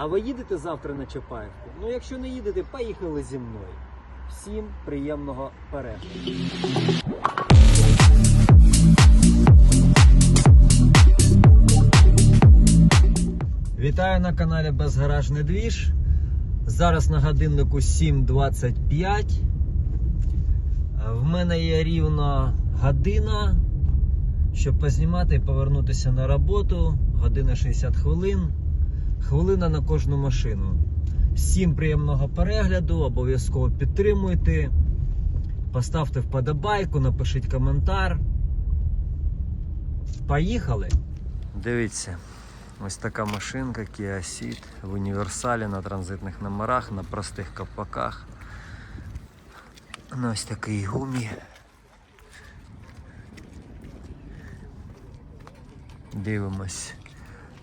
А ви їдете завтра на Чапаївку? Ну, якщо не їдете, поїхали зі мною. Всім приємного перегляду. Вітаю на каналі Безгаражний Двіж. Зараз на годиннику 7.25. В мене є рівно година, щоб познімати і повернутися на роботу. Година 60 хвилин. Хвилина на кожну машину. Всім приємного перегляду, обов'язково підтримуйте. Поставте вподобайку, напишіть коментар. Поїхали! Дивіться, ось така машинка Kia Ceed в універсалі на транзитних номерах, на простих ковпаках. На ось такий гумі. Дивимось.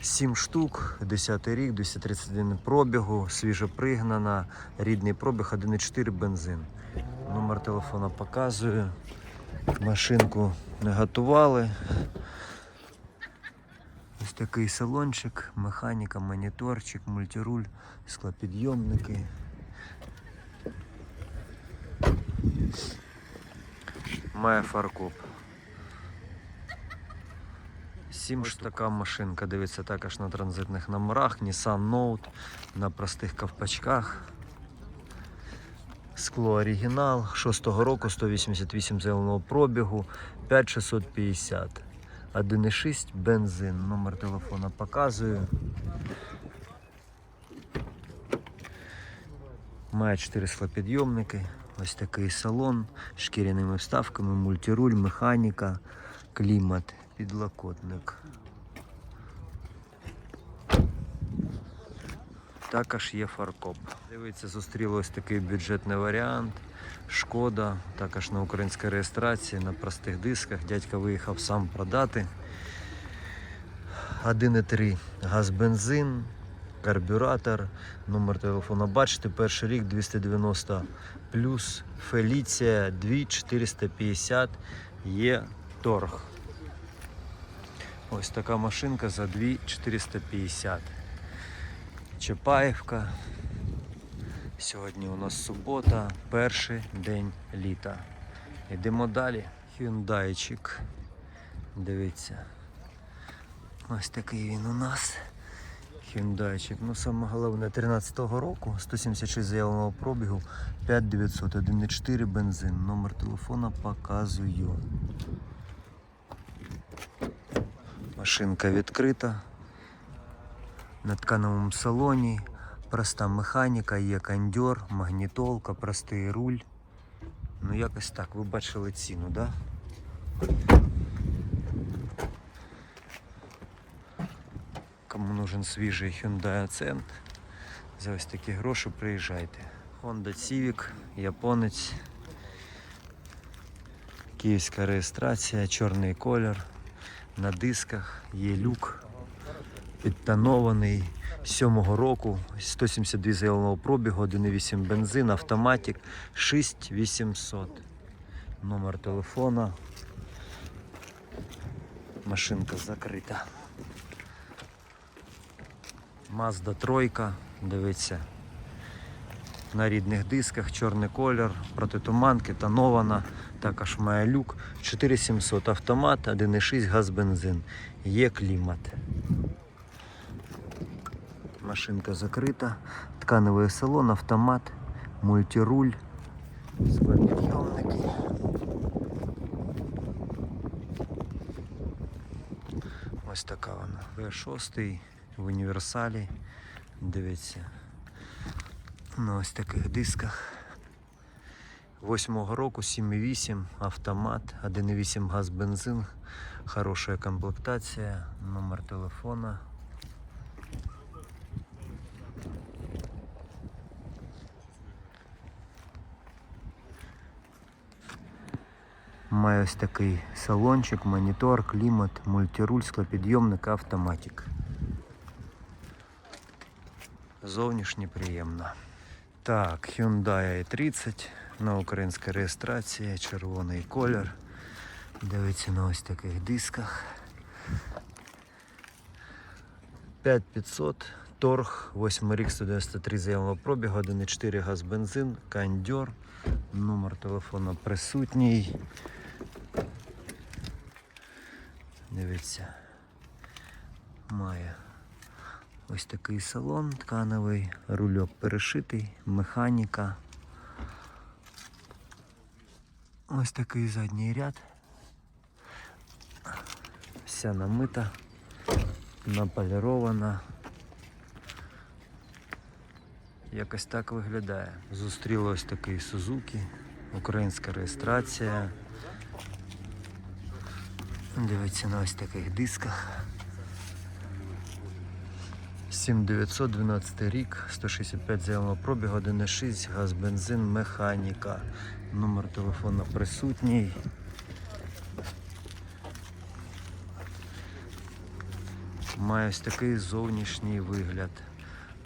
7 штук, 10 рік, 231 пробігу, свіжо пригнана, рідний пробіг, 1,4 бензин. Номер телефона показую. Машинку не готували. Ось такий салончик, механіка, моніторчик, мультируль, склопідйомники. Має фаркоп. Сім ж така машинка, дивиться також на транзитних номерах, Nissan Note на простих ковпачках. Скло оригінал 6-го року, 188 зеленого пробігу, 5650. 1,6 бензин. Номер телефона показую. Має 4 склопідйомники. Ось такий салон з шкіряними вставками, мультируль, механіка, клімат, підлокотник. Також є фаркоп. Дивіться, зустріло такий бюджетний варіант. Шкода, також на українській реєстрації, на простих дисках. Дядька виїхав сам продати. 1,3 газ бензин, карбюратор, номер телефону бачите, перший рік 290 плюс Феліція 2450 є торг. Ось така машинка за 2450. Чапаївка. Сьогодні у нас субота, перший день літа. Йдемо далі. Хюндайчик. Дивіться. Ось такий він у нас. Хюндайчик. Ну саме головне 13-го року, 176 заявленого пробігу, 5900, 1,4 бензин. Номер телефона показую. Машинка відкрита. На ткановому салоні. Проста механіка, є кондьор, магнітолка, простий руль. Ну якось так, ви бачили ціну, да? Кому нужен свіжий Hyundai Accent, за ось такі гроші приїжджайте. Honda Civic, японець. Київська реєстрація, чорний колір. На дисках є люк підтонований. 7-го року 172 заявленого пробігу, 1,8 бензин, автоматик 6800. Номер телефона. Машинка закрита. Mazda тройка, дивіться. На рідних дисках, чорний колір, протитуманки, тонована, також має люк. 4700 автомат, 1,6 газ бензин. Є клімат. Машинка закрита, тканевий салон, автомат, мультируль, склопідйомники. Ось така вона. В6 в універсалі. Дивіться. На ось таких дисках. 8-го року 7,8 автомат, 1,8 газ бензин, хороша комплектація, номер телефона. Має ось такий салончик, монітор, клімат, мультируль, склопідйомник, автоматик. Зовнішнє приємно. Так, Hyundai i30 на українській реєстрації, червоний колір. Дивиться на ось таких дисках. 5500 Торг, 8 рік 193 заявного пробігу, 1,4 газ бензин, кондьор, номер телефону присутній. Дивіться. Має ось такий салон ткановий, рульок перешитий, механіка. Ось такий задній ряд. Вся намита, наполірована. Якось так виглядає. Зустріли ось такий Сузуки, українська реєстрація. Дивіться на ось таких дисках. 7912 рік, 165 заявного пробігу, 1,6, газ, бензин, механіка. Номер телефону присутній. Має ось такий зовнішній вигляд.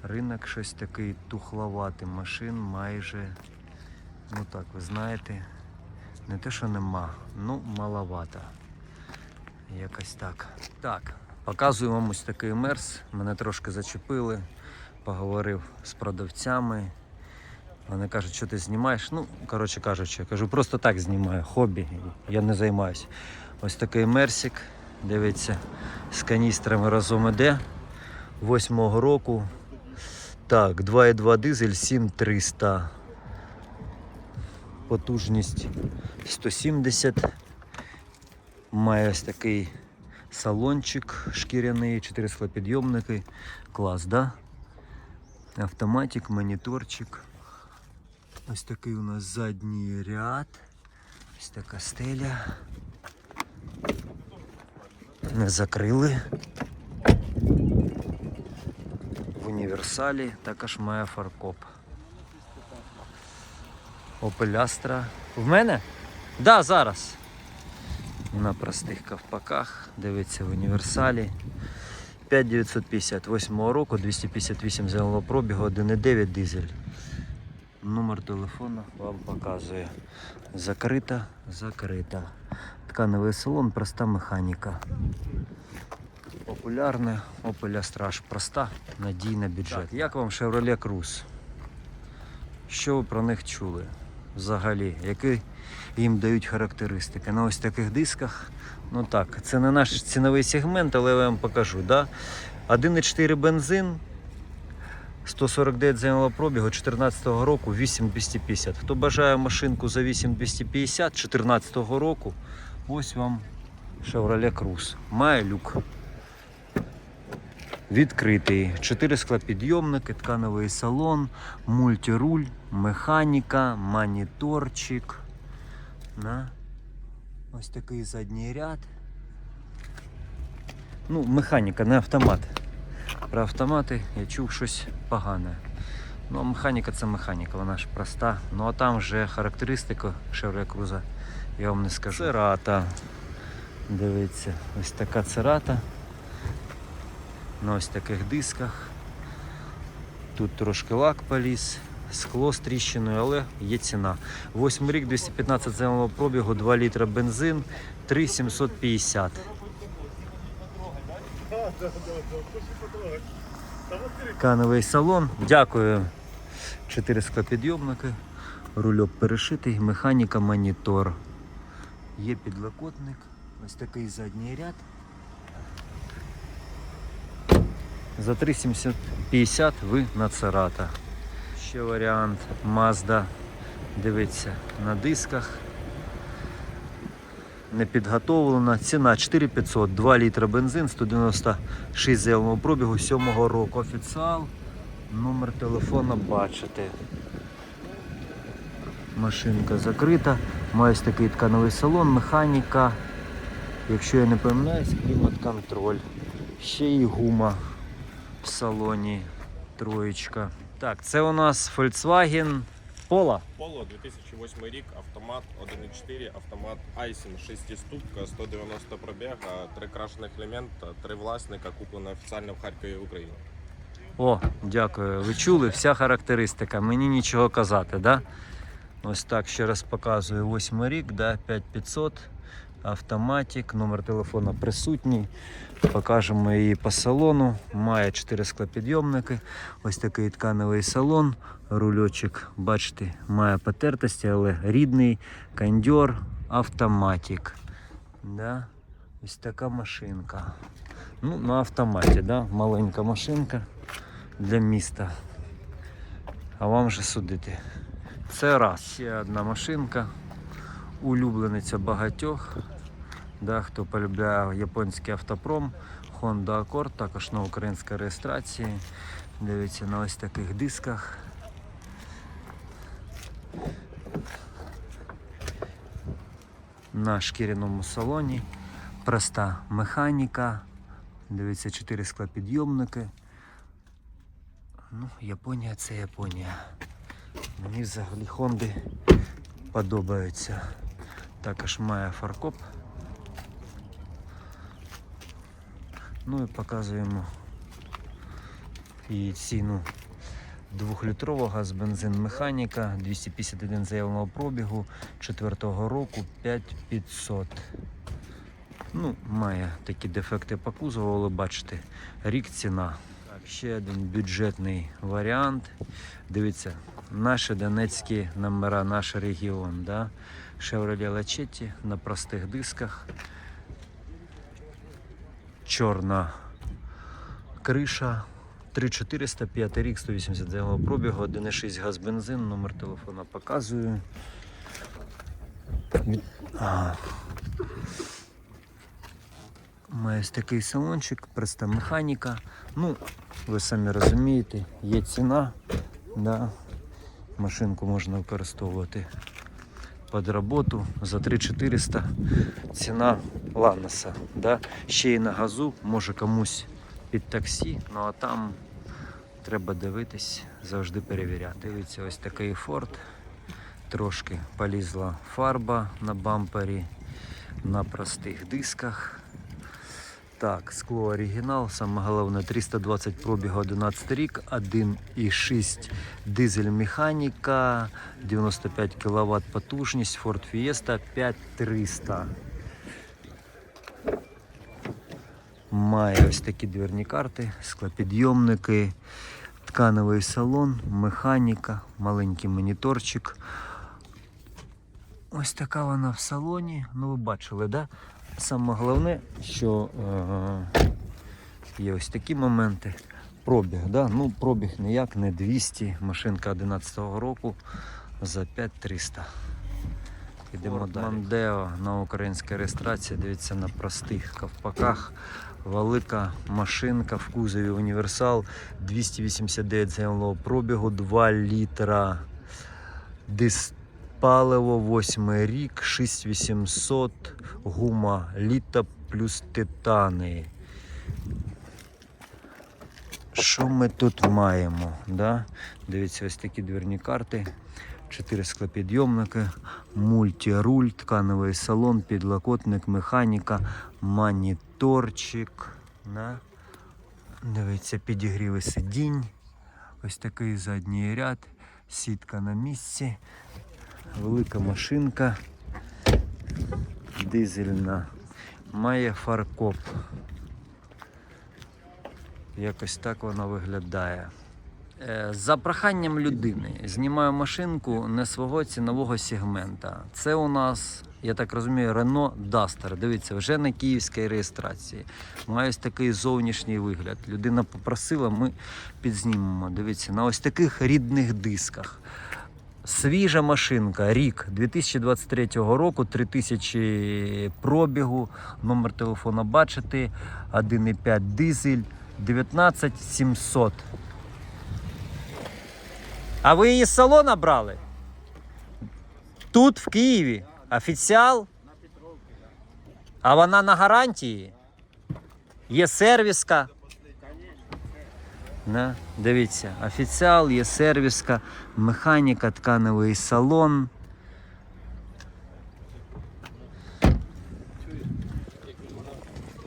Ринок щось такий тухловатий, машин майже, ну так, ви знаєте, не те, що нема, ну маловато. Якось так. Так, показую вам ось такий мерс. Мене трошки зачепили, поговорив з продавцями. Вони кажуть, що ти знімаєш. Ну, коротше кажучи, я кажу, просто так знімаю, хобі, я не займаюся. Ось такий мерсик, дивіться, з каністрами разом іде. Восьмого року. Так, 2,2 дизель 7300. Потужність 170. Має ось такий салончик шкіряний, 4 склопідйомники. Клас, да? Автоматик, моніторчик. Ось такий у нас задній ряд. Ось така стеля. Не закрили. В універсалі також має фаркоп. Astra. В мене? Да, зараз. На простих ковпаках. Дивиться в універсалі. 5958 року, 258 зеленого пробігу, 1,9 дизель. Номер телефону вам показує. Закрита, закрита. Тканевий салон, проста механіка. Популярне Opel Astra, проста, надійна бюджет. Так, як вам Chevrolet Cruze? Що ви про них чули? Взагалі, які їм дають характеристики? На ось таких дисках. Ну так, це не наш ціновий сегмент, але я вам покажу. Да? 1,4 бензин, 149 зайняло пробігу 2014 року 8250. Хто бажає машинку за 8250 2014 року, ось вам Chevrolet Cruze. Має люк. Відкритий. 4 склопідйомники, ткановий салон, мультируль, механіка, моніторчик. На. Ось такий задній ряд. Ну, механіка, не автомат. Про автомати я чув щось погане. Ну, а механіка це механіка, вона ж проста. Ну а там вже характеристика Chevrolet Cruze, я вам не скажу. Церата. Дивіться, ось така церата. На ось таких дисках. Тут трошки лак поліз, скло з тріщиною, але є ціна. 8 рік, 215 зеленого пробігу, 2 літра бензин, 3,750. Кановий салон. Дякую. 4 склопідйомники, рульок перешитий, механіка, монітор. Є підлокотник, ось такий задній ряд. За 3,750 ви на Церата. Ще варіант Mazda. Дивіться на дисках. Не підготовлена. Ціна 4500, 2 літра бензин, 196 заявного пробігу 7 року. Офіціал. Номер телефона бачите. Машинка закрита. Має такий ткановий салон, механіка. Якщо я не помиляюсь, клімат-контроль. Ще і гума в салоні. Троєчка. Так, це у нас Volkswagen Polo. Поло 2008 рік, автомат 1.4, автомат Айсін 6 ступка, 190 пробіга, три крашених елемента, три власника, куплено офіційно в Харкові Україні. О, дякую. Ви чули вся характеристика. Мені нічого казати, да? Ось так ще раз показую. 8 рік, да, 5500, Автоматик, номер телефона присутній. Покажемо її по салону. Має 4 склопідйомники. Ось такий тканевий салон. Рульочок, бачите, має потертості, але рідний кондьор, автоматик. Да? Ось така машинка. Ну, на автоматі, да? маленька машинка для міста. А вам же судити. Це раз. Ще одна машинка. Улюблениця багатьох. Да, хто полюбляє японський автопром, Honda Accord, також на українській реєстрації. Дивіться на ось таких дисках. На шкіряному салоні. Проста механіка. Дивіться, 4 склопідйомники. Ну, Японія це Японія. Мені взагалі Хонди подобаються. Також має фаркоп. Ну і показуємо її ціну. Двохлітрового газ бензин механіка 251 заявленого пробігу 4-го року 5500. Ну, має такі дефекти по кузову, але бачите, рік ціна. Так, ще один бюджетний варіант. Дивіться, наші донецькі номера, наш регіон. Да? Chevrolet Lachetti на простих дисках. Чорна криша. 3400, 5 рік, 180 пробігу, 1,6 газ бензин, номер телефона показую. А. Має такий салончик, проста механіка. Ну, ви самі розумієте, є ціна. Да. Машинку можна використовувати під роботу за 3400. Ціна Ланоса. Да. Ще й на газу, може комусь під таксі, ну а там треба дивитись, завжди перевіряти. Дивіться, ось такий Ford. Трошки полізла фарба на бампері, на простих дисках. Так, скло оригінал, саме головне 320 пробігу 11 рік, 1,6 дизель механіка, 95 кВт потужність, Ford Fiesta 5300. Має ось такі дверні карти, склопідйомники, тканевий салон, механіка, маленький моніторчик. Ось така вона в салоні. Ну ви бачили, да? Саме головне, що е- є ось такі моменти. Пробіг, да? ну пробіг ніяк не 200, машинка 11-го року за 5300. Ідемо далі. Мандео на українській реєстрації, дивіться на простих ковпаках. Велика машинка в кузові універсал 289 заявленого пробігу, 2 літра. Дис паливо, 8 рік, 6800, гума літа плюс титани. Що ми тут маємо? Да? Дивіться, ось такі дверні карти. Чотири склопідйомники, мультируль, тканевий салон, підлокотник, механіка, моніторчик. На. Дивіться, підігріви сидінь. Ось такий задній ряд, сітка на місці, велика машинка, дизельна, має фаркоп. Якось так вона виглядає. Е, За проханням людини знімаю машинку не свого цінового сегмента. Це у нас, я так розумію, Renault Duster. Дивіться, вже на київській реєстрації. Має ось такий зовнішній вигляд. Людина попросила, ми підзнімемо. Дивіться, на ось таких рідних дисках. Свіжа машинка, рік 2023 року, 3000 пробігу, номер телефона бачите, 1,5 дизель, 19700. А ви її з салона брали? Тут, в Києві. Офіціал? А вона на гарантії? Є сервіска. Да? Дивіться, офіціал, є сервіска, механіка, тканевий салон.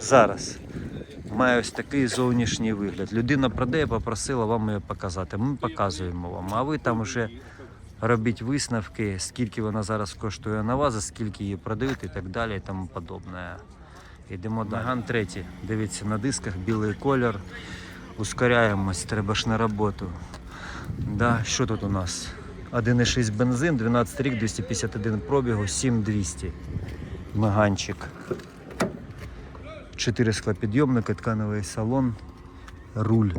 Зараз. Має ось такий зовнішній вигляд. Людина продає, попросила вам її показати. Ми показуємо вам, а ви там вже робіть висновки, скільки вона зараз коштує на вас, скільки її продають і так далі і тому подобне. Йдемо далі. Меган 3. Дивіться на дисках, білий колір. Ускоряємось, треба ж на роботу. Да, що тут у нас? 1,6 бензин, 12 рік, 251 пробігу, 7200. Меганчик. 4 склопідйомники, ткановий салон, руль.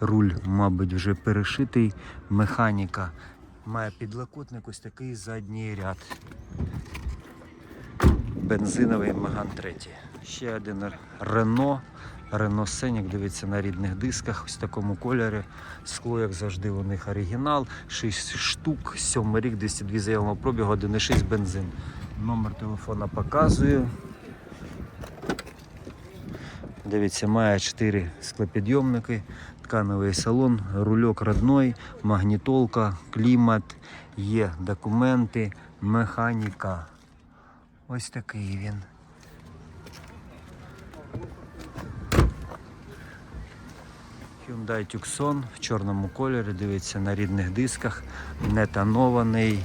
Руль, мабуть, вже перешитий. Механіка. Має підлокотник, ось такий задній ряд. Бензиновий Меган 3. Ще один Рено. Рено Сенік, дивіться на рідних дисках, ось в такому кольорі. Скло, як завжди, у них оригінал. 6 штук, 7 рік, 202 заявного пробігу, 1,6 бензин. Номер телефона показую. Дивіться, має 4 склопідйомники, ткановий салон, рульок родной, магнітолка, клімат, є документи, механіка. Ось такий він. Hyundai Tucson в чорному кольорі, дивіться на рідних дисках, не тонований.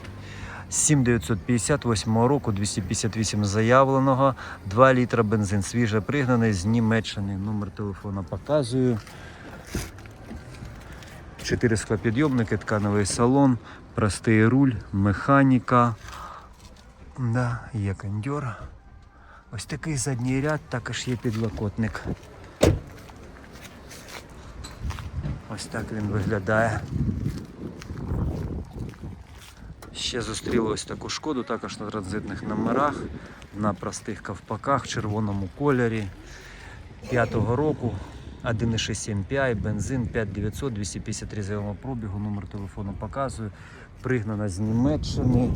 7958 року, 258 заявленого, 2 літра бензин, свіже пригнаний з Німеччини. Номер телефона показую. 4 склопідйомники, ткановий салон, простий руль, механіка. Да, є кондьор. Ось такий задній ряд, також є підлокотник. Ось так він виглядає. Ще зустріли ось таку шкоду, також на транзитних номерах, на простих ковпаках в червоному кольорі. 5-го року 1,6 MPI, бензин 5900, 253 заявного пробігу, номер телефону показую. Пригнана з Німеччини.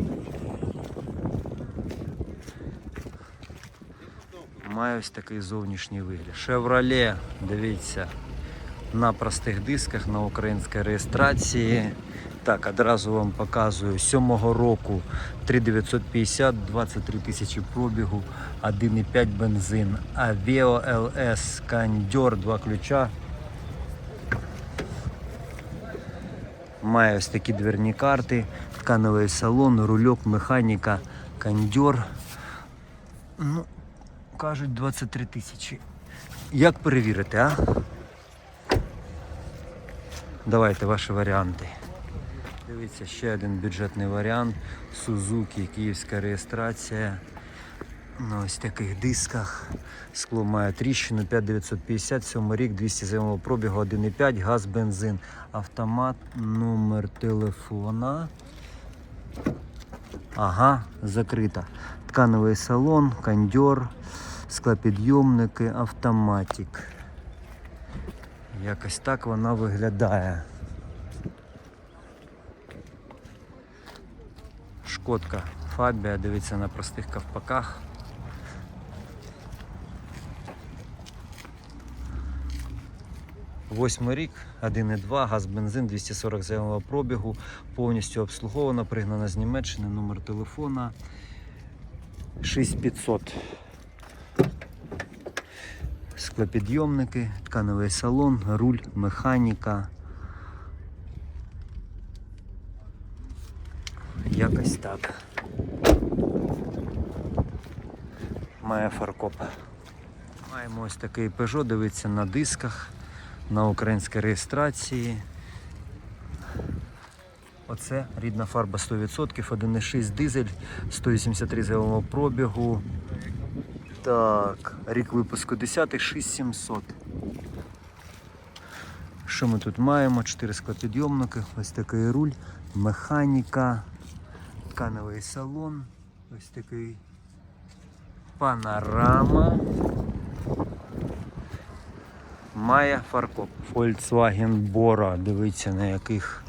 Має ось такий зовнішній вигляд. Chevrolet, дивіться, на простих дисках, на українській реєстрації. Так, одразу вам показую 7-го року 3950, 23 тисячі пробігу, 1,5 бензин, Aveo LS, кондьор, два ключа. Має ось такі дверні карти, ткановий салон, рульок, механіка, кондьор. Ну, кажуть 23 тисячі. Як перевірити, а? Давайте ваші варіанти. Дивіться, ще один бюджетний варіант. Suzuki, київська реєстрація. На ось таких дисках. Скло має тріщину 5950, 7 рік, 200 заявного пробігу, 1,5, газ, бензин, автомат, номер телефона. Ага, закрита. Ткановий салон, кондьор, склопідйомники, автоматик. Якось так вона виглядає. Шкодка Фабія, дивіться на простих ковпаках. Восьмий рік, 1,2, газ, бензин, 240 заявного пробігу, повністю обслугована, пригнана з Німеччини, номер телефона 6500. Склопідйомники, ткановий салон, руль, механіка. Якось так. Має фаркоп. Маємо ось такий Peugeot, дивиться на дисках, на українській реєстрації. Оце рідна фарба 100%, 1,6 дизель, 183 заявного пробігу. Так, рік випуску 10, 6700. Що ми тут маємо? 4 склопідйомники, ось такий руль, механіка, ткановий салон, ось такий панорама. Має фаркоп. Volkswagen Bora. Дивіться на яких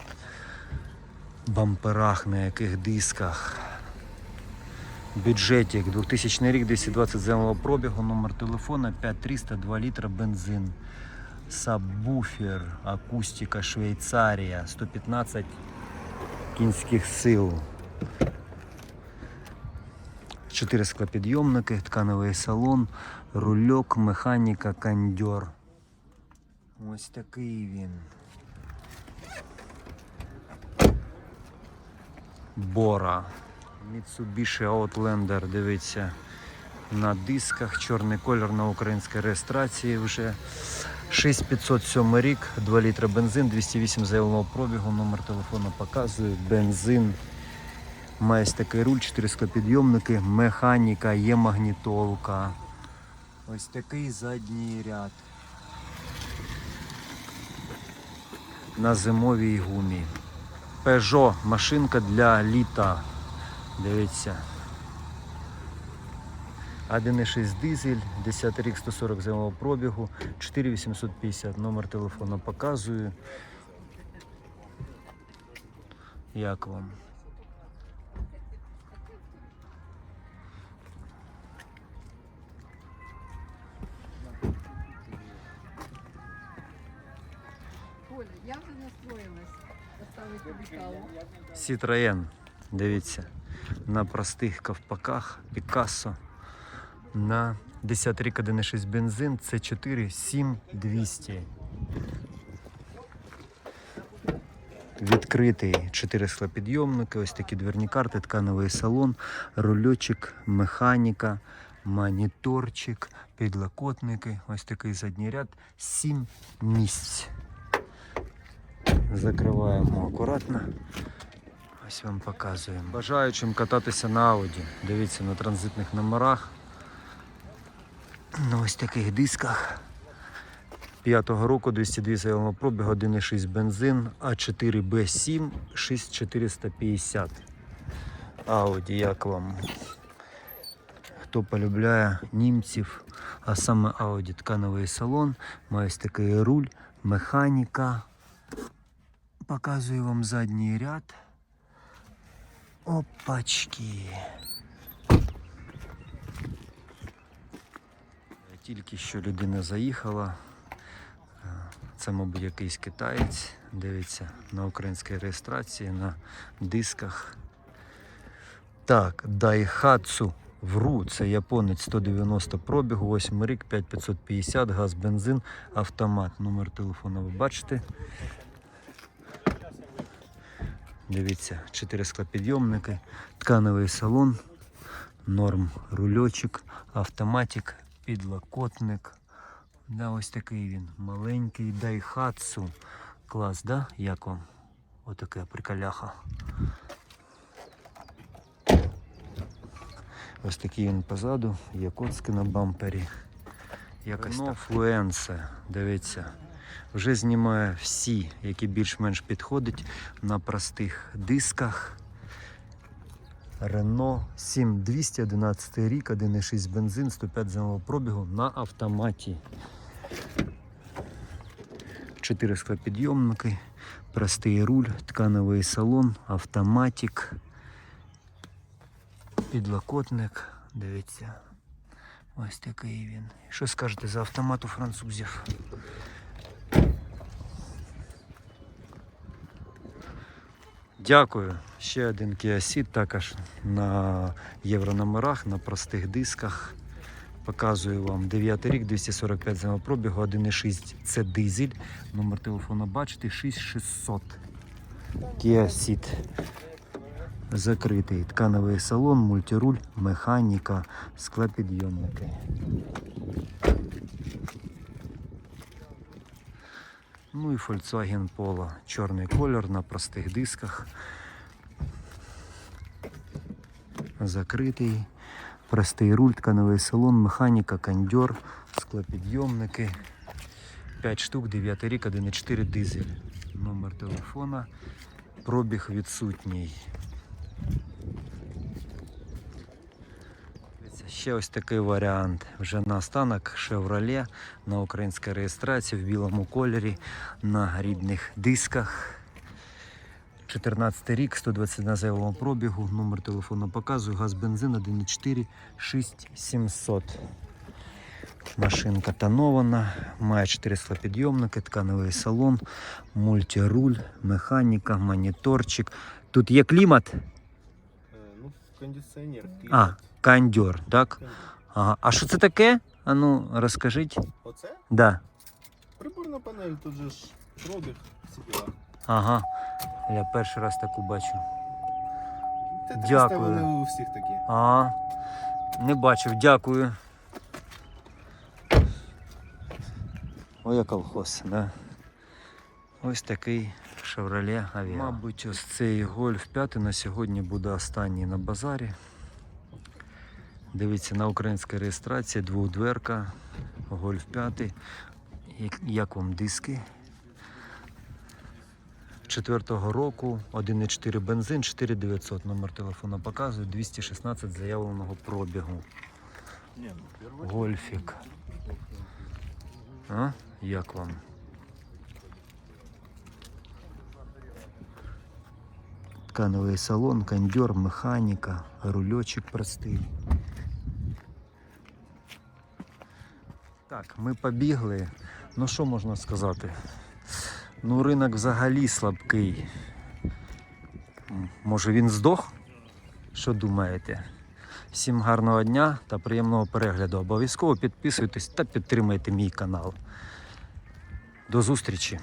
бамперах, на яких дисках. Бюджетик 2000 рік, 220 земного пробігу, номер телефона 5300, 2 літра бензин. Сабвуфер, акустика Швейцарія, 115 кінських сил. 4 склопідйомники, ткановий салон, рульок, механіка, кондьор. Ось такий він. Бора. Mitsubishi Outlander, дивіться, на дисках, чорний колір на українській реєстрації вже. 6507 рік, 2 літри бензин, 208 заявленого пробігу, номер телефону показує, бензин. Має такий руль, 4 склопідйомники, механіка, є магнітолка. Ось такий задній ряд. На зимовій гумі. Peugeot, машинка для літа. Дивіться. 1,6 дизель, 10 рік 140 зимового пробігу, 4850 номер телефону показую. Як вам? Оля, я вже настроїлась каву. Citroën, дивіться, на простих ковпаках Picasso на 10 рік 1,6 бензин, це 4 7200. Відкритий 4 склопідйомники, ось такі дверні карти, ткановий салон, рульочок, механіка, моніторчик, підлокотники, ось такий задній ряд, 7 місць. Закриваємо акуратно. Ось вам показуємо. Бажаючим кататися на Audi. Дивіться на транзитних номерах. На ось таких дисках. П'ятого року 202 заявленого пробігу, 1,6 бензин, А4 Б7 6450. Audi, як вам? Хто полюбляє німців, а саме Audi ткановий салон, має ось такий руль, механіка. Показую вам задній ряд. Опачки. Тільки що людина заїхала. Це, мабуть, якийсь китаєць. Дивиться на українській реєстрації, на дисках. Так, Daihatsu Вру, це японець 190 пробігу, 8 рік, 5550, газ, бензин, автомат. Номер телефону ви бачите. Дивіться, 4 склопідйомники, ткановий салон, норм рульочок, автоматик, підлокотник. Да, ось такий він маленький Daihatsu. Клас, да? Як вам? Отаке приколяха. Ось такий він позаду, є коцки на бампері. Якось так. Флуенсе, дивіться. Вже знімає всі, які більш-менш підходять на простих дисках. Renault 7211 рік, 1,6 бензин, 105 земного пробігу на автоматі. 4 склопідйомники, простий руль, ткановий салон, автоматик, підлокотник. Дивіться. Ось такий він. Що скажете за автомат у французів? Дякую. Ще один Kia також на єврономерах, на простих дисках. Показую вам 9 рік, 245 земного 1,6 це дизель. Номер телефону бачите, 6600. Kia. Закритий ткановий салон, мультируль, механіка, склепідйомники. Ну і Volkswagen Polo. Чорний колір на простих дисках. Закритий. Простий руль, ткановий салон, механіка, кондьор, склопідйомники. 5 штук, 9 рік, 1,4 дизель. Номер телефона. Пробіг відсутній. Дивіться, Ще ось такий варіант. Вже на останок Chevrolet на українській реєстрації в білому кольорі на рідних дисках. 14 рік, 121 заявленого пробігу, номер телефону показую, газ бензин 1,4 6700. Машинка тонована, має 4 склопідйомники, ткановий салон, мультируль, механіка, моніторчик. Тут є клімат, Е, Ну, кондиціонер. а, кондьор, так? Ага. А що це таке? А ну, розкажіть. Оце Да. приборна панель, тут же ж пробіг, всі діла. Ага. Я перший раз таку бачу. Та Дякую. Вони у всіх такі. А, не бачив, дякую. Ой, я колхоз, да. Ось такий Chevrolet Aveo. Мабуть, ось цей Golf 5 на сьогодні буде останній на базарі. Дивіться, на українській реєстрації двохдверка, Golf 5. Як, як вам диски? Четвертого року 1,4 бензин, 4900 номер телефона показує, 216 заявленого пробігу. Гольфік. А? Як вам? Ткановий салон, кондьор, механіка, рульочок простий. Так, ми побігли. Ну що можна сказати? Ну, ринок взагалі слабкий. Може він здох? Що думаєте? Всім гарного дня та приємного перегляду. Обов'язково підписуйтесь та підтримайте мій канал. До зустрічі!